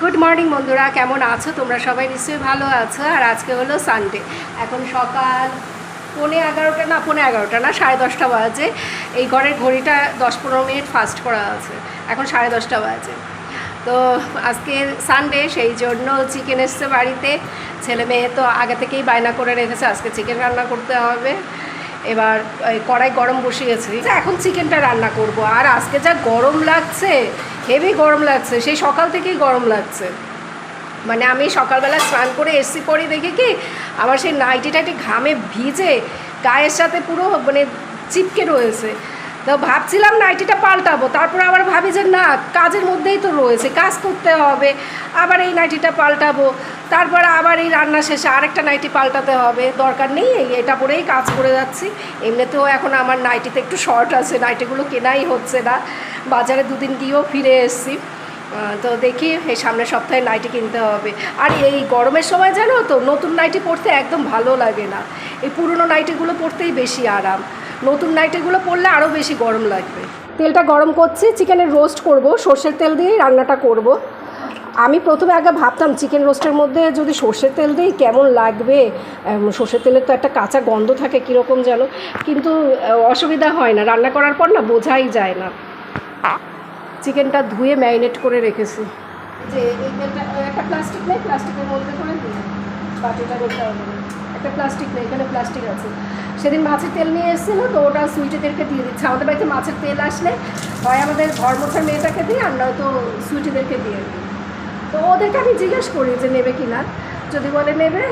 Good morning বন্ধুরা। কেমন আছো? তোমরা সবাই নিশ্চয়ই ভালো আছো। আর আজকে হলো সানডে এখন সকাল পৌনে এগারোটা না, পৌনে এগারোটা না, সাড়ে দশটা বাজে। এই ঘরের ঘড়িটা দশ পনেরো মিনিট ফাস্ট করা আছে। এখন সাড়ে দশটা বাজে। তো আজকে সানডে সেই জন্য চিকেন এসছে বাড়িতে। ছেলে মেয়ে তো আগে থেকেই বায়না করে রেখেছে, আজকে চিকেন রান্না করতে হবে। এবার কড়াই গরম বসিয়েছি। এখন চিকেনটা রান্না করব। আর আজকে যা গরম লাগছে হেভি গরম লাগছে, সেই সকাল থেকেই গরম লাগছে। মানে আমি সকালবেলা স্নান করে এসছি পরে দেখি কি, আমার সেই নাইটিটা টাইটি ঘামে ভিজে, গায়ের সাথে পুরো মানে চিপকে রয়েছে। তো ভাবছিলাম নাইটিটা পাল্টাবো, তারপর আবার ভাবি যে না, কাজের মধ্যেই তো রয়েছে, কাজ করতে হবে, আবার এই নাইটিটা পাল্টাবো, তারপর আবার এই রান্না শেষে আরেকটা নাইটি পাল্টাতে হবে, দরকার নেই, এই এটা পরেই কাজ করে যাচ্ছি, এমনিতেও এখন আমার নাইটিতে একটু শর্ট আছে, নাইটিগুলো কেনাই হচ্ছে না, বাজারে দুদিন গিয়েও ফিরে এসেছি তো দেখি এই সামনের সপ্তাহে নাইটি কিনতে হবে, আর এই গরমের সময় জানো তো, নতুন নাইটি পরতে একদম ভালো লাগে না, এই পুরনো নাইটিগুলো পরতেই বেশি আরাম নতুন নাইটিগুলো পরলে আরও বেশি গরম লাগবে। তেলটা গরম করছি চিকেনের রোস্ট করব, সর্ষের তেল দিয়েই রান্নাটা করব। আমি প্রথমে আগে ভাবতাম চিকেন রোস্টের মধ্যে যদি সর্ষের তেল দিই, কেমন লাগবে? সর্ষের তেলের তো একটা কাঁচা গন্ধ থাকে, কীরকম যেন। কিন্তু অসুবিধা হয় না, রান্না করার পর না বোঝাই যায় না। চিকেনটা ধুয়ে ম্যারিনেট করে রেখেছি। যে একটা প্লাস্টিক নেই প্লাস্টিকের মধ্যে করে দিই বাটিটা করতে হবে। একটা প্লাস্টিক নেই, এখানে প্লাস্টিক আছে। সেদিন মাছের তেল নিয়ে এসেছিল, তো ওটা সুইটিদেরকে দিয়ে দিচ্ছে। আমাদের বাড়িতে মাছের তেল আসলে হয় আমাদের ঘর মোছার মেয়েটাকে দিই আর নয়তো সুইটিদেরকে দিয়ে। দিই তো ওদেরকে আমি জিজ্ঞেস করি যে নেবে কি না যদি বলে নেবে,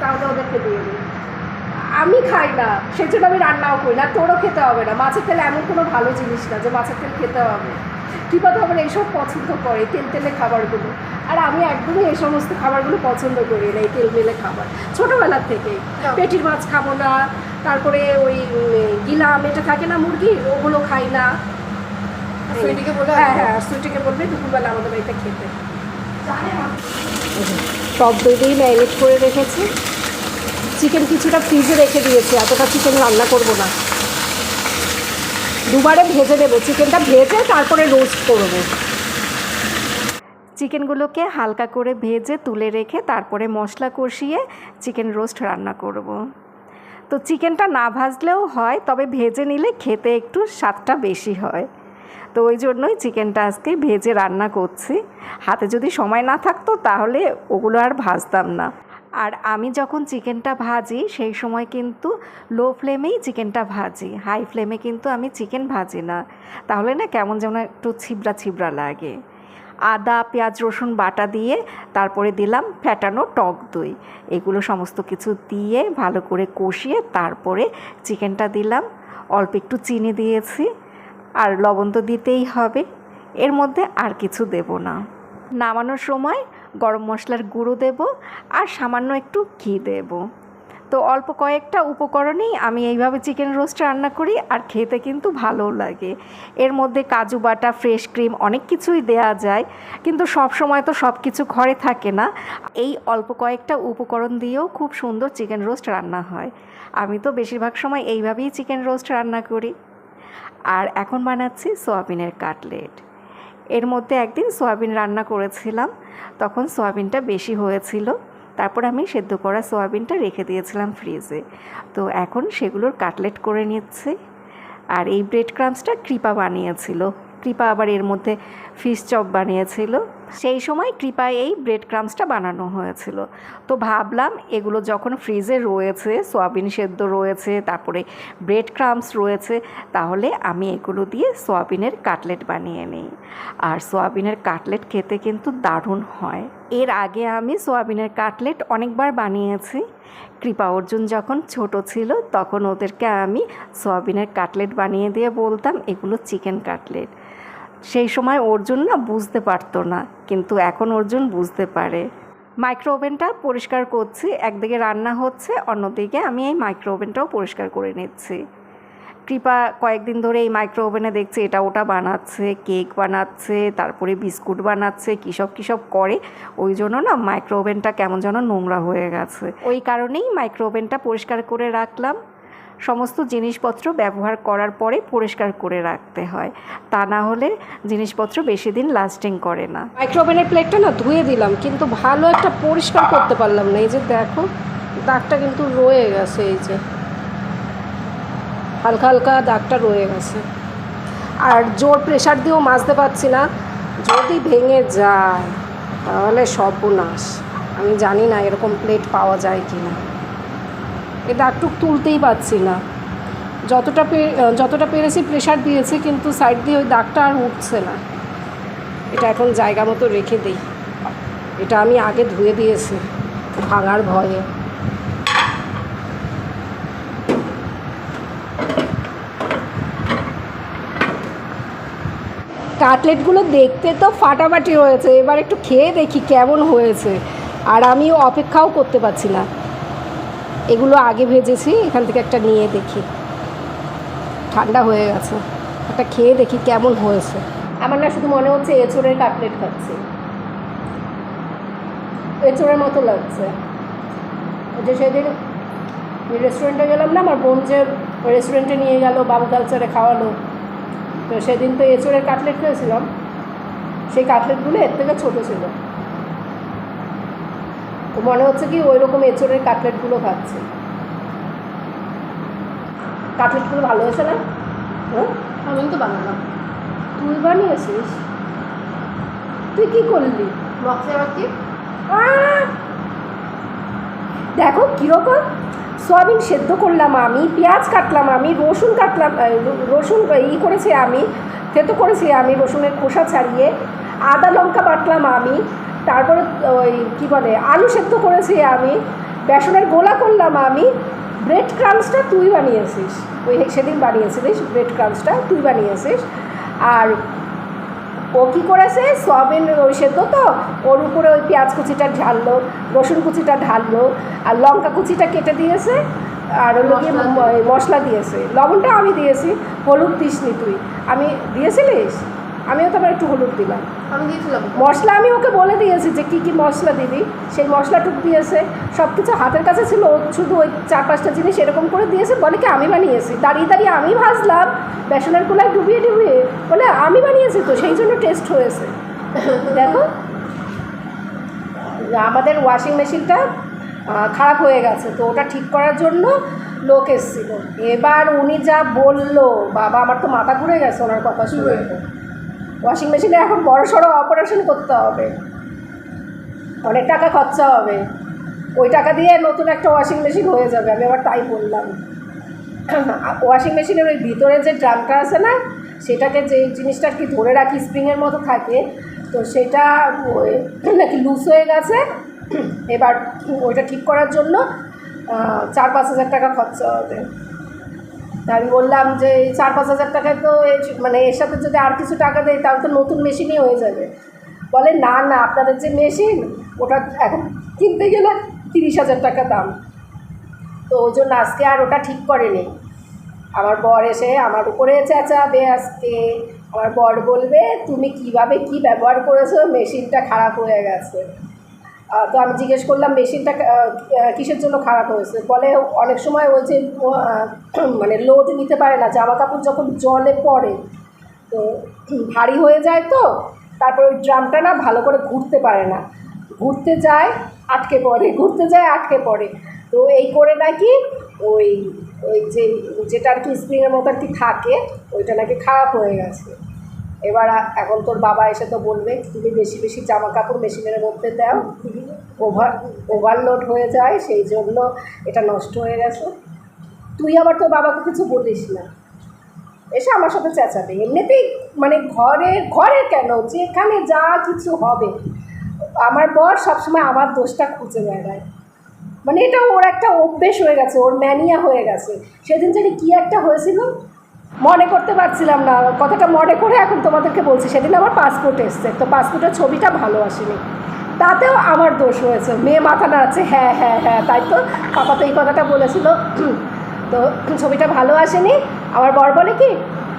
তাহলে ওদেরকে দিয়ে দিই। আমি খাই না সেই জন্য আমি রান্নাও করি না। তোরও খেতে হবে না। মাছের তেল এমন কোনো ভালো জিনিস না যে মাছের তেল খেতে হবে। কৃপাতে আমার এইসব পছন্দ করে তেল তেলে খাবারগুলো। আর আমি একদমই এই সমস্ত খাবারগুলো পছন্দ করি না এই তেল মেলে খাবার। ছোটোবেলার থেকে পেটির মাছ খাব না তারপরে ওই গিলাম এটা থাকে না মুরগি? ওগুলো খাই না। সুইটিকে বলে হ্যাঁ হ্যাঁ সুইটিকে বলবে দুপুরবেলা আমাদের বাড়িতে খেতে। টক দই ম্যারিনেট করে রেখেছি। চিকেন কিছুটা ফ্রিজে রেখে দিয়েছি এতটা চিকেন রান্না করব না। দুবারে ভেজে দেবো। চিকেনটা ভেজে তারপরে রোস্ট করব। চিকেনগুলোকে হালকা করে ভেজে তুলে রেখে তারপরে মশলা কষিয়ে চিকেন রোস্ট রান্না করব। তো চিকেনটা না ভাজলেও হয়, তবে ভেজে নিলে খেতে একটু স্বাদটা বেশি হয়। তো ওই জন্যই চিকেনটা আজকে ভেজে রান্না করছি। হাতে যদি সময় না থাকতো তাহলে ওগুলো আর ভাজতাম না। আর আমি যখন চিকেনটা ভাজি, সেই সময় কিন্তু লো ফ্লেমেই চিকেনটা ভাজি। হাই ফ্লেমে কিন্তু আমি চিকেন ভাজি না। তাহলে না কেমন যেন একটু ছিবড়া ছিবড়া লাগে। আদা, পেঁয়াজ, রসুন বাটা দিয়ে তারপরে দিলাম ফ্যাটানো টক দই। এগুলো সমস্ত কিছু দিয়ে ভালো করে কষিয়ে তারপরে চিকেনটা দিলাম। অল্প একটু চিনি দিয়েছি। আর লবণ তো দিতেই হবে। এর মধ্যে আর কিছু দেব না। নামানোর সময় গরম মশলার গুঁড়ো দেব আর সামান্য একটু ঘি দেব। তো অল্প কয়েকটা উপকরণেই আমি এইভাবে চিকেন রোস্ট রান্না করি আর খেতে কিন্তু ভালো লাগে। এর মধ্যে কাজু বাটা, ফ্রেশ ক্রিম অনেক কিছুই দেয়া যায়, কিন্তু সব সময় তো সব কিছু ঘরে থাকে না। এই অল্প কয়েকটা উপকরণ দিয়েও খুব সুন্দর চিকেন রোস্ট রান্না হয়। আমি তো বেশিরভাগ সময় এইভাবেই চিকেন রোস্ট রান্না করি। আর এখন বানাচ্ছি সোয়াবিনের কাটলেট। এর মধ্যে একদিন সোয়াবিন রান্না করেছিলাম, তখন সোয়াবিনটা বেশি হয়েছিল। তারপর আমি সেদ্ধ করা সোয়াবিনটা রেখে দিয়েছিলাম ফ্রিজে। তো এখন সেগুলোর কাটলেট করে নিচ্ছি। আর এই ব্রেড ক্রামসটা কৃপা বানিয়েছিল। কৃপা আবার এর মধ্যে ফিশ চপ বানিয়েছিল। সেই সময় কৃপায় এই ব্রেড ক্রামসটা বানানো হয়েছিল। তো ভাবলাম এগুলো যখন ফ্রিজে রয়েছে, সোয়াবিন সেদ্ধ রয়েছে, তারপরে ব্রেড ক্রামস রয়েছে, তাহলে আমি এগুলো দিয়ে সোয়াবিনের কাটলেট বানিয়ে নিই। আর সোয়াবিনের কাটলেট খেতে কিন্তু দারুণ হয়। এর আগে আমি সোয়াবিনের কাটলেট অনেকবার বানিয়েছি। কৃপা অর্জুন যখন ছোট ছিল, তখন ওদেরকে আমি সোয়াবিনের কাটলেট বানিয়ে দিয়ে বলতাম, এগুলো চিকেন কাটলেট সেই সময় অর্জুন না বুঝতে পারতো না, কিন্তু এখন অর্জুন বুঝতে পারে। মাইক্রো ওভেনটা পরিষ্কার করছি, একদিকে রান্না হচ্ছে, অন্যদিকে আমি এই মাইক্রো ওভেনটাও পরিষ্কার করে নিচ্ছি। কৃপা, কয়েকদিন ধরে এই মাইক্রো ওভেনে দেখছে এটা ওটা বানাচ্ছে, কেক বানাচ্ছে, তারপরে বিস্কুট বানাচ্ছে, কী সব কী সব করে। ওই জন্য না মাইক্রো ওভেনটা কেমন যেন নোংরা হয়ে গেছে। ওই কারণেই মাইক্রো ওভেনটা পরিষ্কার করে রাখলাম। সমস্ত জিনিসপত্র ব্যবহার করার পরে পরিষ্কার করে রাখতে হয়। তা না হলে জিনিসপত্র বেশি দিন লাস্টিং করে না। মাইক্রোওভেনের প্লেটটা না ধুয়ে দিলাম, কিন্তু ভালো একটা পরিষ্কার করতে পারলাম না। এই যে দেখো, দাগটা কিন্তু রয়ে গেছে, এই যে। হালকা হালকা দাগটা রয়ে গেছে। আর জোর প্রেশার দিয়েও মাজতে পারছি না। যদি ভেঙে যায়, তাহলে সর্বনাশ। আমি জানি না এরকম প্লেট পাওয়া যায় কি না এই দাগটুক তুলতেই পারছি না। যতটা পে- যতটা পেরেছি প্রেশার দিয়েছি, কিন্তু সাইড দিয়ে ওই দাগটা আর উঠছে না। এটা এখন জায়গা মতো রেখে দিই। এটা আমি আগে ধুয়ে দিয়েছি, ভাঙার ভয়ে। কাটলেটগুলো দেখতে তো ফাটাফাটি হয়েছে, এবার একটু খেয়ে দেখি কেমন হয়েছে। আর আমি অপেক্ষাও করতে পারছি না। এগুলো আগে ভেজেছি, এখান থেকে একটা নিয়ে দেখি। ঠান্ডা হয়ে গেছে। একটা খেয়ে দেখি কেমন হয়েছে। আমার না শুধু মনে হচ্ছে এঁচড়ের কাটলেট খাচ্ছি। এঁচড়ের মতো লাগছে। যে সেদিন রেস্টুরেন্টে গেলাম না, আমার বোন যে রেস্টুরেন্টে নিয়ে গেল বাবু কালচারে খাওয়ালো। তো সেদিন তো এঁচড়ের কাটলেট খেয়েছিলাম। সেই কাটলেটগুলো এর থেকে ছোটো ছিল। মনে হচ্ছে কি ওই রকম এঁচড়ের কাটলেটগুলো খাচ্ছে। কাটলেটগুলো ভালো হয়েছে না? হ্যাঁ আমি তো বানালাম। তুই বানিয়েছিস? তুই কি করলি? মশলা আবার কি? দেখো কীরকম সয়াবিন সেদ্ধ করলাম আমি পেঁয়াজ কাটলাম আমি রসুন কাটলাম রসুন ই করেছি আমি থেতো করেছি আমি রসুনের খোসা ছাড়িয়ে আদা লঙ্কা বাটলাম আমি তারপরে ওই কী বলে আলু সেদ্ধ করেছি আমি। বেসনের গোলা করলাম আমি। ব্রেড ক্রামসটা তুই বানিয়েছিস। ওই সেদিন বানিয়েছিলিস ব্রেড ক্রামসটা তুই বানিয়েছিস। আর ও কী করেছে? সয়াবিন ওই সেদ্ধ তো? ওর উপরে ওই পেঁয়াজ কুচিটা ঢাললো রসুন কুচিটা ঢাললো আর লঙ্কা কুচিটা কেটে দিয়েছে আর হলো গিয়ে মশলা মশলা দিয়েছে। লবণটা আমি দিয়েছি। হলুদ দিসনি তুই। আমি দিয়েছিলিস? আমিও তো আবার একটু হলুদ দিলাম। আমি দিয়েছিলাম। মশলা আমি ওকে বলে দিয়েছি যে কী কী মশলা দিবি? সেই মশলাটুক দিয়েছে। সব কিছু হাতের কাছে ছিল শুধু ওই চার পাঁচটা জিনিস এরকম করে দিয়েছে বলে কি আমি বানিয়েছি? দাঁড়িয়ে দাঁড়িয়ে আমি ভাজলাম বেসনের কুলায় ডুবিয়ে ডুবিয়ে বলে আমি বানিয়েছি তো সেই জন্য টেস্ট হয়েছে। দেখো আমাদের ওয়াশিং মেশিনটা খারাপ হয়ে গেছে তো ওটা ঠিক করার জন্য লোক এসেছিল। এবার উনি যা বলল বাবা আমার তো মাথা ঘুরে গেছে ওনার কথা শুনে। ওয়াশিং মেশিনে এখন বড় সড়ো অপারেশন করতে হবে। অনেক টাকা খরচা হবে। ওই টাকা দিয়ে নতুন একটা ওয়াশিং মেশিন হয়ে যাবে, আমি আবার তাই বললাম। ওয়াশিং মেশিনের ওই ভিতরে যে ড্রামটা আছে না, সেটাকে যে জিনিসটা কি ধরে রাখি স্প্রিংয়ের মতো থাকে, তো সেটা নাকি লুজ হয়ে গেছে। এবার ওইটা ঠিক করার জন্য চার পাঁচ হাজার টাকা খরচা হবে। তা আমি বললাম যে চার পাঁচ হাজার টাকায় তো মানে এর সাথে যদি আর কিছু টাকা দেয়, তাহলে তো নতুন মেশিনই হয়ে যাবে। বলে, না না, আপনাদের যে মেশিন, ওটা এখন কিনতে গেলে তিরিশ হাজার টাকা দাম। তো ওই জন্য আজকে আর ওটা ঠিক করেনি। আমার বর এসে আমার উপরে চেঁচাবে আজকে। আমার বর বলবে, তুমি কীভাবে কি ব্যবহার করেছ? মেশিনটা খারাপ হয়ে গেছে। তো আমি জিজ্ঞেস করলাম, মেশিনটা কিসের জন্য খারাপ হয়েছে? বলে, অনেক সময় ওই যে মানে লোড নিতে পারে না, জামা কাপড় যখন জলে পড়ে, তো ভারী হয়ে যায় তো, তারপর ওই ড্রামটা না ভালো করে ঘুরতে পারে না। ঘুরতে যায়, আটকে পড়ে, ঘুরতে যায়, আটকে পড়ে। তো এই করে নাকি ওই ওই যে, যেটা আর কি স্প্রিংয়ের মতো আর কি থাকে, ওইটা নাকি খারাপ হয়ে গেছে। এবার এখন তোর বাবা এসে তো বলবে তুমি বেশি বেশি জামা কাপড় মেশিনের মধ্যে দাও। ওভার ওভারলোড হয়ে যায়, সেই জন্য এটা নষ্ট হয়ে গেছে। তুই আবার তোর বাবাকে কিছু বলিস না। এসে আমার সাথে চেঁচাবে। এমনিতেই মানে ঘরে ঘরে কেন? যেখানে যা কিছু হবে। আমার বর সবসময় আমার দোষটা খুঁজে বেড়ায়। মানে এটা ওর একটা অভ্যেস হয়ে গেছে, ওর ম্যানিয়া হয়ে গেছে। সেদিন জানি কী একটা হয়েছিল? মনে করতে পারছিলাম না। কথাটা মনে করে এখন তোমাদেরকে বলছি, সেদিন আমার পাসপোর্ট এসছে। তো পাসপোর্টের ছবিটা ভালো আসেনি। তাতেও আমার দোষ হয়েছে। মেয়ে মাথা নাড়াচ্ছে হ্যাঁ হ্যাঁ হ্যাঁ তাই তো। পাপা তো এই কথাটা বলেছিল। তো ছবিটা ভালো আসেনি। আমার বর বলে কি,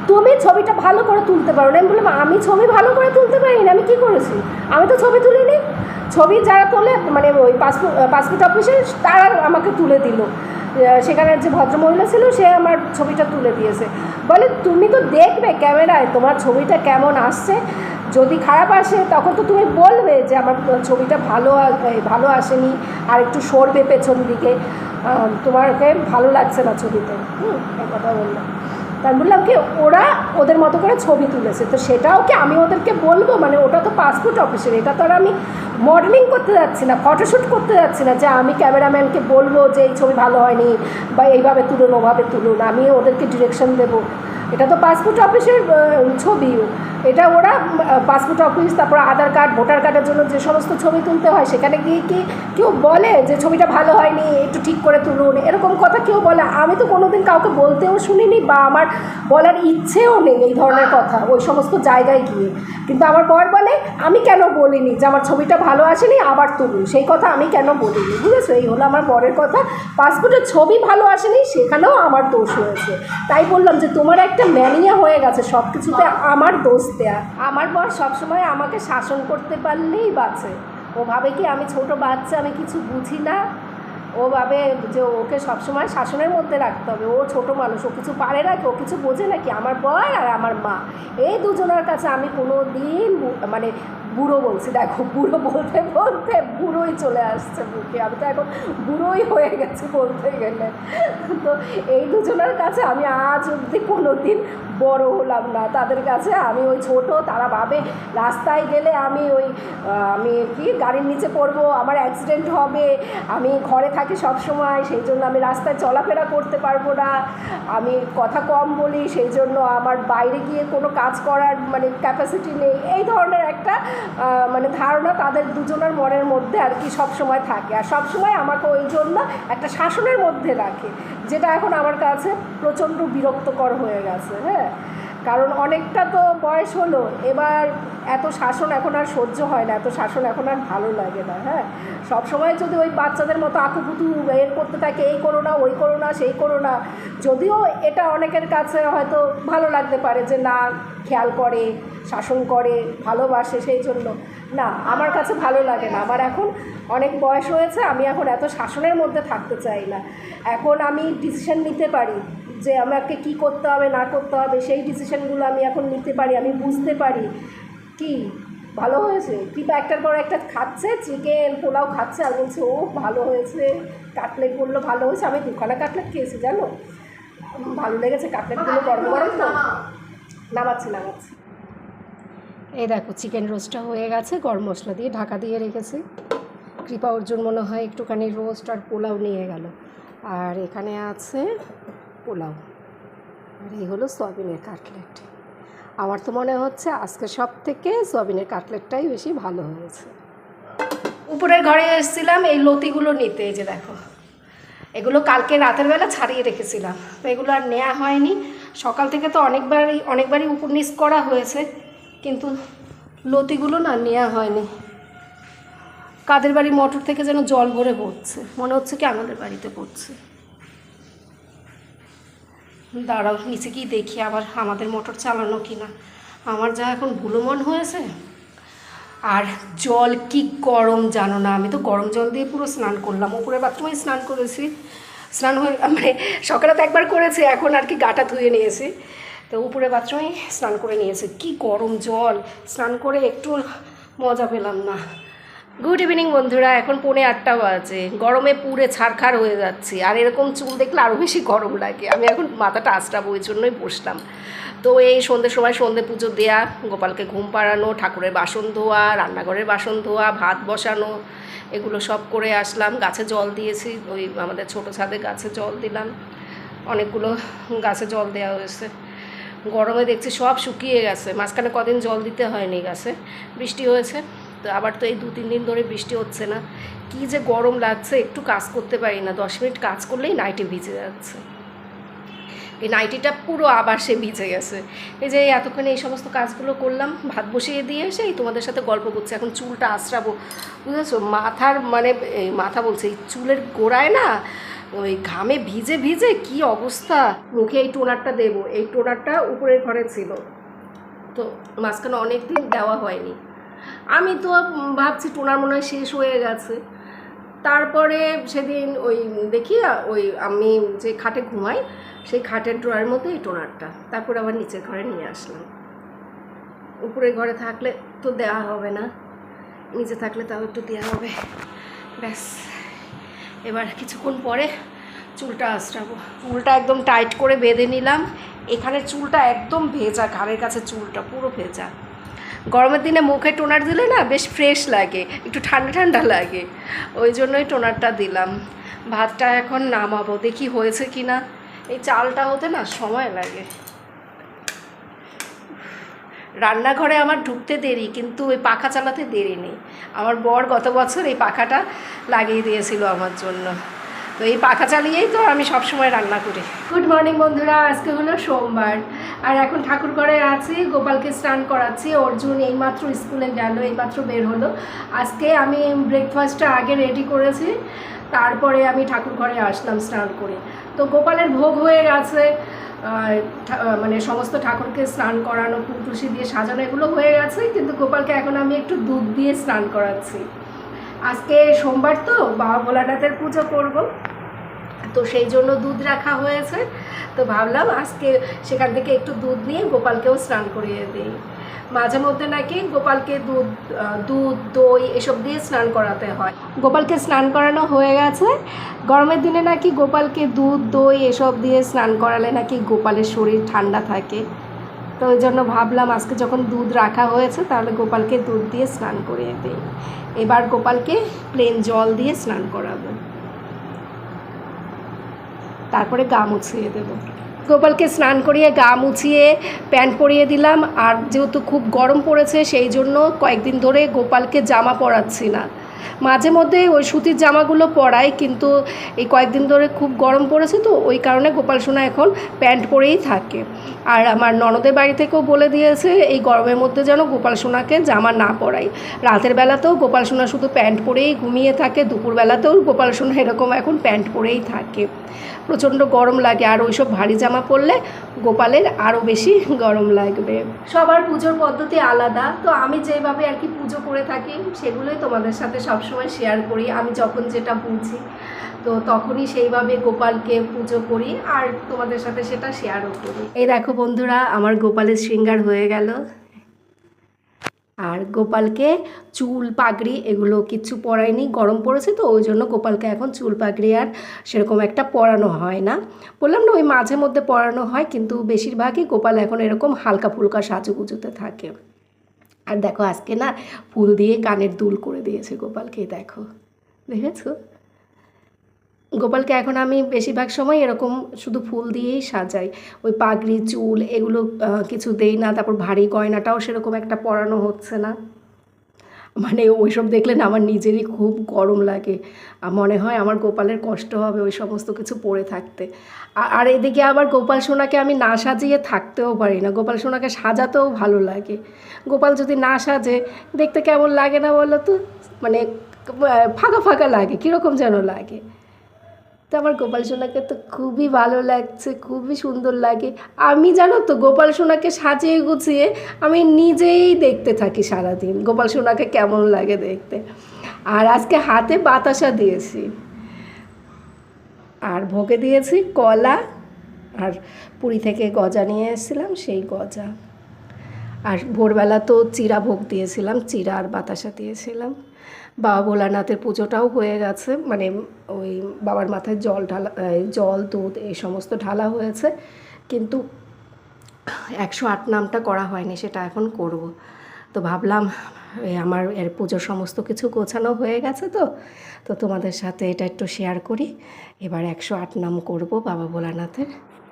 তুমি ছবিটা ভালো করে তুলতে পারো না। আমি বললাম, আমি ছবি ভালো করে তুলতে পারি না, আমি কী করেছি? আমি তো ছবি তুলিনি। ছবি যারা তোলে মানে ওই পাসপোর্ট পাসপোর্ট অফিসে তারা আমাকে তুলে দিল। সেখানে যে ভদ্রমহিলা ছিল, সে আমার ছবিটা তুলে দিয়েছে। বলে, তুমি তো দেখবে ক্যামেরায় তোমার ছবিটা কেমন আসছে। যদি খারাপ আসে, তখন তো তুমি বলবে যে আমার ছবিটা ভালো ভালো আসেনি। আর একটু সরবে পেছন দিকে। তোমাকে ভালো লাগছে না ছবিতে। হুম কথা বললাম তাই বললাম কি, ওরা ওদের মতো করে ছবি তুলেছে। তো সেটাও কি আমি ওদেরকে বলব? মানে ওটা তো পাসপোর্ট অফিসের এটা তো আর আমি মডেলিং করতে যাচ্ছি না ফটোশ্যুট করতে যাচ্ছি না যে আমি ক্যামেরাম্যানকে বলব যে এই ছবি ভালো হয়নি বা এইভাবে তুলুন, ওভাবে তুলুন, আমি ওদেরকে ডিরেকশন দেবো। এটা তো পাসপোর্ট অফিসের ছবি এটা ওরা পাসপোর্ট অফিস তারপর আধার কার্ড ভোটার কার্ডের জন্য যে সমস্ত ছবি তুলতে হয়, সেখানে গিয়ে কি কেউ বলে যে ছবিটা ভালো হয়নি, একটু ঠিক করে তুলুন? এরকম কথা কেউ বলে? আমি তো কোনোদিন কাউকে বলতেও শুনিনি বা আমার বলার ইচ্ছেও নেই এই ধরনের কথা, ওই সমস্ত জায়গায় গিয়ে। কিন্তু আমার বর বলে, আমি কেন বলিনি যে আমার ছবিটা ভালো আসেনি, আবার তুলুন? সেই কথা আমি কেন বলিনি, বুঝেছ? এই হলো আমার বরের কথা। পাসপোর্টের ছবি ভালো আসেনি, সেখানেও আমার দোষ হয়েছে তাই বললাম যে তোমার একটা ম্যানিয়া হয়ে গেছে সব কিছুতে আমার দোষ দেয়া। আমার বর সবসময় আমাকে শাসন করতে পারলেই বাঁচে। ও ভাবে কি আমি ছোট বাচ্চা, আমি কিছু বুঝি না। ও ভাবে যে ওকে সবসময় শাসনের মধ্যে রাখতে হবে। ও ছোট মানুষ, ও কিছু পারে না কি ও কিছু বোঝে নাকি? আমার বর আর আমার মা। এই দুজনের কাছে আমি কোনো দিন মানে বুড়ো বলছি, দেখো, বুড়ো বলতে বলতে বুড়োই চলে আসছে বুকে। আমি তো এখন বুড়োই হয়ে গেছি বলতে গেলে। তো এই দুজনের কাছে আমি আজ অবধি কোনো দিন বড় হলাম না। তাদের কাছে আমি ওই ছোট, তারা ভাবে, রাস্তায় গেলে আমি ওই আমি কি গাড়ির নিচে পড়ব, আমার অ্যাক্সিডেন্ট হবে, আমি ঘরে থাকি সব সময় সেই জন্য আমি রাস্তায় চলাফেরা করতে পারব না। আমি কথা কম বলি, সেই জন্য আমার বাইরে গিয়ে কোনো কাজ করার মানে ক্যাপাসিটি নেই। এই ধরনের একটা মানে ধারণা তাদের দুজনের মনের মধ্যে আর কি সব সময় থাকে। আর সব সময় আমাকে ওই জন্য একটা শাসনের মধ্যে রাখে, যেটা এখন আমার কাছে প্রচণ্ড বিরক্তকর হয়ে গেছে হ্যাঁ? কারণ অনেকটা তো বয়স হলো, এবার এত শাসন এখন আর সহ্য হয় না, এত শাসন এখন আর ভালো লাগে না হ্যাঁ? সব সময় যদি ওই বাচ্চাদের মতো আকুপুতু এর করতে থাকে, এই করো না, ওই করো না, সেই করো না, যদিও এটা অনেকের কাছে হয়তো ভালো লাগতে পারে যে না, খেয়াল করে, শাসন করে, ভালোবাসে সেই জন্য। না, আমার কাছে ভালো লাগে না। আমার এখন অনেক বয়স হয়েছে, আমি এখন এত শাসনের মধ্যে থাকতে চাই না। এখন আমি ডিসিশন নিতে পারি। যে আমাকে কি করতে হবে না করতে হবে সেই ডিসিশনগুলো আমি এখন নিতে পারি আমি বুঝতে পারি। কি? ভালো হয়েছে? কৃপা একটার পর একটা খাচ্ছে চিকেন পোলাও খাচ্ছে আর বলছে ও ভালো হয়েছে। কাটলেট বলল ভালো হয়েছে। আমি দুখানা কাটলেট খেয়েছি জানো? ভালো লেগেছে কাটলেটগুলো গরম গরম তো? নামাচ্ছি নামাচ্ছি। এই দেখো চিকেন রোস্টটা হয়ে গেছে গরম মশলা দিয়ে ঢাকা দিয়ে রেখেছি। কৃপা অর্জুন মনে হয় একটুখানি রোস্ট আর পোলাও নিয়ে গেল। আর এখানে আছে পোলাও। আর, এই হলো সয়াবিনের কাটলেট। আমার তো মনে হচ্ছে আজকে সব থেকে সয়াবিনের কাটলেটটাই বেশি ভালো হয়েছে। উপরের ঘরে এসেছিলাম, এই লতিগুলো নিতে, এই যে দেখো। এগুলো কালকে রাতের বেলা ছাড়িয়ে রেখেছিলাম। তো এগুলো আর নেওয়া হয়নি। সকাল থেকে তো অনেকবারই অনেকবারই উপর নিচ করা হয়েছে, কিন্তু লতিগুলো না নেওয়া হয়নি। কাদের বাড়ি মোটর থেকে যেন জল ভরে পড়ছে। মনে হচ্ছে কি আমাদের বাড়িতে পড়ছে। দাঁড়াও, নিচে গিয়ে দেখি আবার আমাদের মোটর চালানো কি না আমার যা এখন ভুলো মন হয়েছে। আর জল কি গরম জানো না, আমি তো গরম জল দিয়ে পুরো স্নান করলাম। উপরে বাথরুমে স্নান করেছি। স্নান হয়ে মানে সকালে তো একবার করেছি, এখন আর কি গাটা ধুয়ে নিয়েছি। তো উপরে বাথরুমে স্নান করে নিয়েছি। কি গরম জল, স্নান করে একটু মজা পেলাম না। গুড ইভিনিং বন্ধুরা। এখন পৌনে আটটা বাজে। গরমে পুরে ছাড়খাড় হয়ে যাচ্ছি। আর এরকম চুল দেখলে আরও বেশি গরম লাগে। আমি এখন মাথাটা আঁচড়াবো ওই জন্যই বসলাম। তো এই সন্ধ্যের সময় সন্ধে পুজো দেয়া, গোপালকে ঘুম পাড়ানো, ঠাকুরের বাসন ধোয়া, রান্নাঘরের বাসন ধোয়া, ভাত বসানো, এগুলো সব করে আসলাম। গাছে জল দিয়েছি, ওই আমাদের ছোটো ছাদে গাছে জল দিলাম। অনেকগুলো গাছে জল দেওয়া হয়েছে। গরমে দেখছি সব শুকিয়ে গেছে। মাঝখানে কদিন জল দিতে হয়নি গাছে। বৃষ্টি হয়েছে। তো আবার তো এই দু তিন দিন ধরে বৃষ্টি হচ্ছে না। কি যে গরম লাগছে, একটু কাজ করতে পারি না। দশ মিনিট কাজ করলেই নাইটে ভিজে যাচ্ছে। এই নাইটিটা পুরো আবার সে ভিজে গেছে। এই যে এতক্ষণে এই সমস্ত কাজগুলো করলাম, ভাত বসিয়ে দিয়ে এসে তোমাদের সাথে গল্প করছি। এখন চুলটা আশ্রাবো বুঝেছ? মাথার মানে মাথা বলছে, এই চুলের গোড়ায় না, ওই ঘামে ভিজে ভিজে কি অবস্থা? মুখে এই টোনারটা দেবো। এই টোনারটা উপরের ঘরে ছিল। তো মাঝখানে অনেক দিন দেওয়া হয়নি। আমি তো ভাবছি টোনার মনে হয় শেষ হয়ে গেছে। তারপরে সেদিন ওই দেখি ওই আমি যে খাটে ঘুমাই, সেই খাটের ড্রয়ের মধ্যে এই টোনারটা। তারপর আবার নিচের ঘরে নিয়ে আসলাম। উপরের ঘরে থাকলে তো দেওয়া হবে না। নিচে থাকলে তাও একটু দেওয়া হবে। ব্যাস, এবার কিছুক্ষণ পরে চুলটা আঁচড়াবো। চুলটা একদম টাইট করে বেঁধে নিলাম। এখানে চুলটা একদম ভেজা, ঘাড়ের কাছে চুলটা পুরো ভেজা। গরমের দিনে মুখে টোনার দিলে না বেশ ফ্রেশ লাগে, একটু ঠান্ডা ঠান্ডা লাগে। ওই জন্যই টোনারটা দিলাম। ভাতটা এখন নামাবো, দেখি হয়েছে কি না এই চালটা হতে না সময় লাগে। রান্নাঘরে আমার ঢুকতে দেরি, কিন্তু ওই পাখা চালাতে দেরি নেই। আমার বর গত বছর এই পাখাটা লাগিয়ে দিয়েছিল আমার জন্য। তো এই পাখা চালিয়েই তো আমি সবসময় রান্না করি। গুড মর্নিং বন্ধুরা, আজকে হলো সোমবার। আর এখন ঠাকুর ঘরে আছি, গোপালকে স্নান করাচ্ছি। অর্জুন এইমাত্র স্কুলে গেল, এইমাত্র বের হলো। আজকে আমি ব্রেকফাস্টটা আগে রেডি করেছি, তারপরে আমি ঠাকুর ঘরে আসলাম স্নান করে। তো গোপালের ভোগ হয়ে গেছে মানে সমস্ত ঠাকুরকে স্নান করানো ফুল দিয়ে সাজানো, এগুলো হয়ে গেছে। কিন্তু গোপালকে এখন আমি একটু দুধ দিয়ে স্নান করাচ্ছি। আজকে সোমবার তো, বাবা ভোলানাথের পুজো করব। তো সেই জন্য দুধ রাখা হয়েছে। তো ভাবলাম আজকে সেখান থেকে একটু দুধ নিয়ে গোপালকেও স্নান করিয়ে দিই। মাঝে মধ্যে নাকি গোপালকে দুধ দুধ, দই এসব দিয়ে স্নান করাতে হয়। গোপালকে স্নান করানো হয়ে গেছে। গরমের দিনে নাকি গোপালকে দুধ, দই এসব দিয়ে স্নান করালে নাকি গোপালের শরীর ঠান্ডা থাকে। তো ওই জন্য ভাবলাম আজকে যখন দুধ রাখা হয়েছে, তাহলে গোপালকে দুধ দিয়ে স্নান করিয়ে দিই। এবার গোপালকে প্লেন জল দিয়ে স্নান করাবো। তারপরে গা মুছিয়ে দেবো। গোপালকে স্নান করিয়ে গা মুছিয়ে প্যান্ট পরিয়ে দিলাম, আর যেহেতু খুব গরম পড়েছে, সেই জন্য কয়েকদিন ধরে গোপালকে জামা পরাচ্ছি না। মাঝে মধ্যে ওই সুতির জামাগুলো পরাই, কিন্তু এই কয়েকদিন ধরে খুব গরম পড়েছে তো, ওই কারণে গোপাল সোনা এখন প্যান্ট পরেই থাকে। আর আমার ননদের বাড়ি থেকেও বলে দিয়েছে, এই গরমের মধ্যে যেন গোপাল সোনাকে জামা না পরাই। রাতের বেলাতেও গোপাল সোনা শুধু প্যান্ট পরেই ঘুমিয়ে থাকে, দুপুরবেলাতেও গোপাল সোনা এরকম এখন প্যান্ট পরেই থাকে। প্রচণ্ড গরম লাগে, আর ওইসব ভারী জামা পরলে গোপালের আরও বেশি গরম লাগবে। সবার পুজোর পদ্ধতি আলাদা, তো আমি যেভাবে আর কি পুজো করে থাকি সেগুলোই তোমাদের সাথে সবসময় শেয়ার করি। আমি যখন যেটা বুঝি, তো তখনই সেইভাবে গোপালকে পুজো করি আর তোমাদের সাথে সেটা শেয়ারও করি। এই দেখো বন্ধুরা, আমার গোপালের শৃঙ্গার হয়ে গেল। আর গোপালকে চুল, পাগড়ি এগুলো কিচ্ছু পরায়নি, গরম পড়েছে তো, ওই জন্য গোপালকে এখন চুল, পাগড়ি আর সেরকম একটা পরানো হয় না। বললাম না, ওই মাঝে মধ্যে পরানো হয়, কিন্তু বেশিরভাগই গোপাল এখন এরকম হালকা ফুলকা সাজুগুজুতে থাকে। আর দেখো, আজকে না ফুল দিয়ে কানের দুল করে দিয়েছে গোপালকে, দেখো। দেখেছ? গোপালকে এখন আমি বেশিরভাগ সময় এরকম শুধু ফুল দিয়েই সাজাই। ওই পাগড়ি, চুল এগুলো কিছু দেই না, তারপর ভারী গয়নাটাও সেরকম একটা পরানো হচ্ছে না। মানে ওইসব দেখলে না আমার নিজেরই খুব গরম লাগে। মনে হয় আমার গোপালের কষ্ট হবে ওই সমস্ত কিছু পরে থাকতে। আর এদিকে আবার গোপাল সোনাকে আমি না সাজিয়ে থাকতেও পারি না। গোপাল সোনাকে সাজাতেও ভালো লাগে। গোপাল যদি না সাজে, দেখতে কেমন লাগে না বলো তো? মানে ফাঁকা ফাঁকা লাগে, কীরকম যেন লাগে। তো আমার গোপাল সোনাকে তো খুবই ভালো লাগছে, খুবই সুন্দর লাগে। আমি জানো তো গোপাল সোনাকে সাজিয়ে গুছিয়ে আমি নিজেই দেখতে থাকি সারাদিন, গোপাল সোনাকে কেমন লাগে দেখতে। আর আজকে হাতে বাতাসা দিয়েছি। আর ভোগে দিয়েছি কলা, আর পুরী থেকে গজা নিয়ে এসেছিলাম, সেই গজা। আর ভোরবেলা তো চিরা ভোগ দিয়েছিলাম, চিরা আর বাতাসা দিয়েছিলাম। বাবা ভোলানাথের পুজোটাও হয়ে গেছে। মানে ওই বাবার মাথায় জল ঢালা জল, দুধ এই সমস্ত ঢালা হয়েছে। কিন্তু একশো আট নামটা করা হয়নি, সেটা এখন করব। তো ভাবলাম আমার এর পুজোর সমস্ত কিছু গোছানো হয়ে গেছে তো তো তোমাদের সাথে এটা একটু শেয়ার করি। এবার একশো আট নাম করব বাবা ভোলানাথের।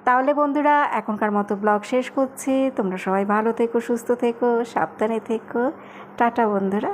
তাহলে বন্ধুরা, এখনকার মতো ব্লগ শেষ করছি। তোমরা সবাই ভালো থেকো, সুস্থ থেকো, সাবধানে থেকো। টাটা বন্ধুরা।